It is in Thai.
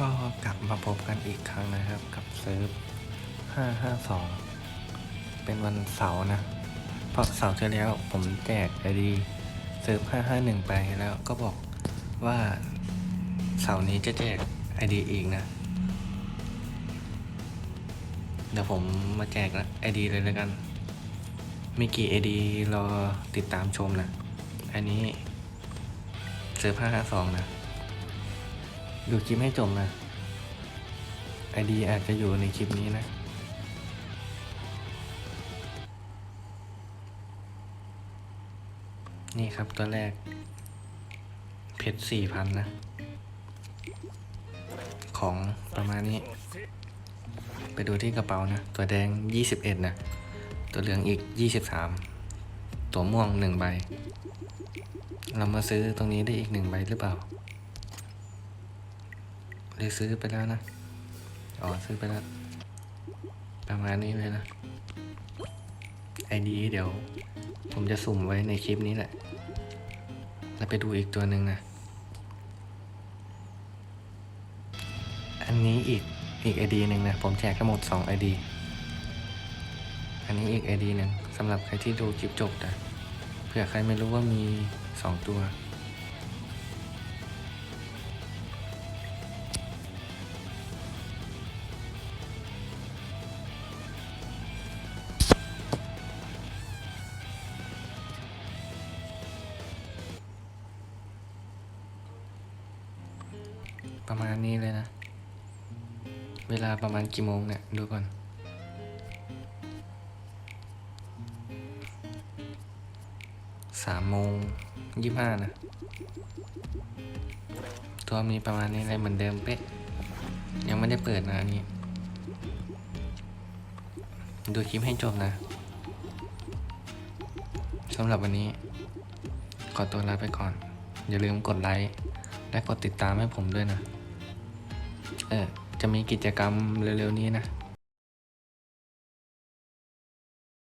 ก็กลับมาพบกันอีกครั้งนะครับกับเซิร์ฟ 552 เป็นวันเสาร์นะ เพราะเสาร์ที่แล้วผมแจกไอดีเซิร์ฟ 551 ไปแล้วก็บอกว่าเสาร์นี้จะแจกไอดีอีกนะ เดี๋ยวผมมาแจกไอดีเลยแล้วกัน มีกี่ไอดีรอติดตามชมนะ อันนี้เซิร์ฟ 552 นะ ดูคลิปให้จบนะไอดีอาจจะอยู่ในคลิปนี้นะนี่ครับตัวแรก เพชรสี่พันนะ ของประมาณนี้ ไปดูที่กระเป๋านะ ตัวแดงยี่สิบเอ็ดนะ ตัวเหลืองอีกยี่สิบสามตัวม่วงหนึ่งใบ เรามาซื้อตรงนี้ได้อีกหนึ่งใบหรือเปล่า หรือซื้อไปแล้วนะ อ๋อ ซื้อไปแล้ว ประมาณนี้เลยนะ ไอดีเดี๋ยว ผมจะสุ่มไว้ในคลิปนี้แหละ แล้วไปดูอีกตัวหนึ่งนะ อันนี้อีกอีกไอดีหนึ่งนะ ผมแจกทั้งหมดสองไอดีอันนี้อีกไอดีหนึ่งสำหรับใครที่ดูคลิปจบนะเผื่อใครไม่รู้ว่ามีสองตัว ประมาณนี้เลยนะ เวลาประมาณกี่โมงเนี่ย ดูก่อน สามโมงยี่ห้านะ ตัวมีประมาณนี้เลยเหมือนเดิมเป๊ะ ยังไม่ได้เปิดนะอันนี้ ดูคลิปให้จบนะสำหรับวันนี้ ขอตัวลาไปก่อน อย่าลืมกดไลค์และกดติดตามให้ผมด้วยนะ เออจะมีกิจกรรมเร็วๆนี้นะ